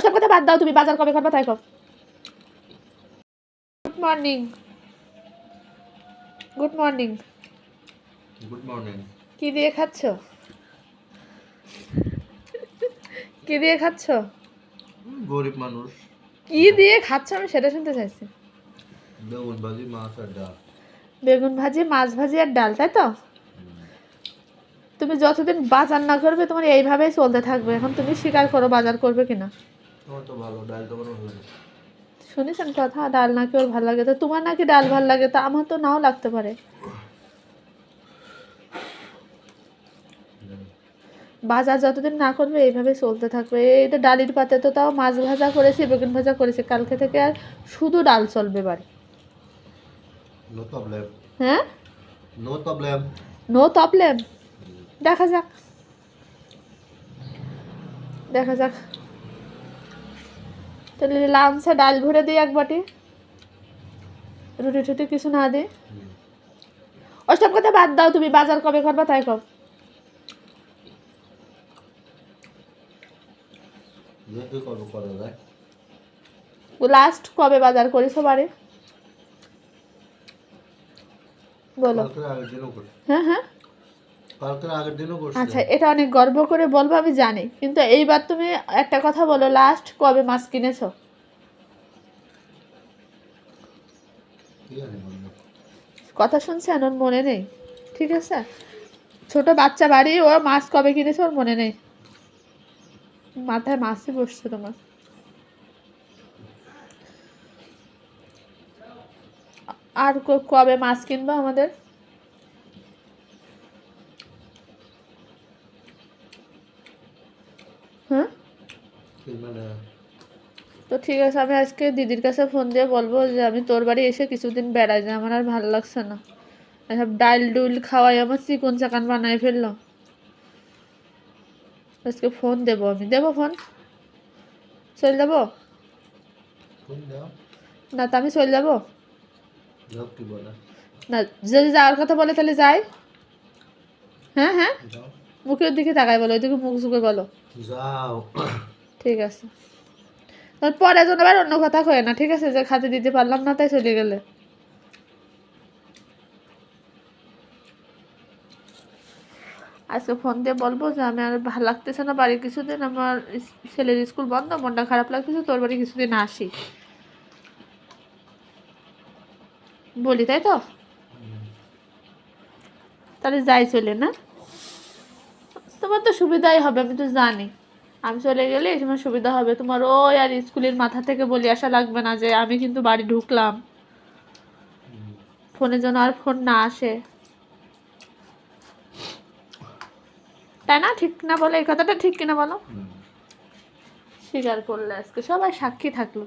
ওসব কথা বাদ দাও তুমি বাজার কবে করবা তাই কর good morning good morning good morning কি দিয়ে খাচ্ছ? কি দিয়ে খাচ্ছ? গরিব মানুষ। কি দিয়ে খাচ্ছ? আমি সেটা শুনতে চাইছি। বেগুন ভাজি মাছ আর ডাল। বেগুন ভাজি মাছ ভাজি আর ডাল তাই তো? তুমি যতদিন বাজার না করবে তোমার এইভাবেই চলতে থাকবে। এখন তুমি স্বীকার করো বাজার করবে কিনা। তোমার তো ভালো ডাল তো ভালো লাগে। শুনেছেন কথা ডাল নাকি ওর ভালো লাগে? তো তোমার নাকি ডাল ভালো লাগে? তো আমার তো নাও লাগতে পারে। বাজার যতদিন না করবে এইভাবে চলতে থাকবে। এই এটা ডালির পাতে তো তাও মাছ ভাজা করেছি বেগুন ভাজা করেছি। কালকে থেকে আর শুধু ডাল চলবে বাড়ি। নো প্রবলেম হ্যাঁ? নো প্রবলেম নো প্রবলেম দেখা যাক। দেখা যাক। তাহলে লাঞ্চে ডাল ভরে দিই এক বাটি। রুটি টুটি কিছু না দিই ওসব কথা বাদ দাও তুমি বাজার কবে করবা তাই কব লাস্ট কবে বাজার করেছ বাড়ি? বলো। হ্যাঁ হ্যাঁ। আচ্ছা এটা অনেক গর্ব করে বলব আমি জানি। কিন্তু এইবার তুমি একটা কথা বলো লাস্ট কবে মাছ কিনেছো? কথা শুনছেন ওর মনে নেই ঠিক আছে? ছোট বাচ্চা বাড়ি ও মাছ কবে কিনেছে ওর মনে নেই। মাথায় মাছই বসছে তোমার। আর কবে মাছ কিনবো আমাদের হ্যাঁ কি মানে তো ঠিক আছে আমি আজকে দিদির কাছে ফোন দিয়ে বলব যে আমি তোর বাড়ি এসে কিছুদিন বেড়াই যাই আমার আর ভালো লাগছে না। এসব ডাল ডুল খাওয়াই আমার চিকন চাকান বানাই ফেলল। আজকে ফোন দেবো আমি। দেবো ফোন চলে যাব না তো আমি চলে যাব না যদি যাওয়ার কথা বলে তাহলে যাই। হ্যাঁ হ্যাঁ? মুখের দিকে তাকাই বলো ওইদিকে মুখ ঝুঁকে বলো। যাও। ঠিক আছে। পরে যেন আবার অন্য কথা কয় না, ঠিক আছে, যে খাতে দিতে পারলাম না, তাই চলে গেলে। আজকে ফোন দিয়ে বলব যে আমি আর ভালো লাগতেছে না বাড়ি কিছুদিন, আমার ছেলের স্কুল বন্ধ, মনটা খারাপ লাগতেছে, তোর বাড়ি কিছুদিন আসি। বলি, তাই তো? তাহলে যাই চলে, না? তোমার তো সুবিধাই হবে, আমি তো জানি। আমি চলে গেলে এই সময় সুবিধা হবে। তোমার ওই আর স্কুলের মাথা থেকে বলি আসা লাগবে না যে আমি কিন্তু বাড়ি ঢুকলাম। ফোনে যেন আর ফোন না আসে। তাই না? ঠিক না বলো? এই কথাটা ঠিক কিনা বলো। স্বীকার করলে আজকে সবাই সাক্ষী থাকল।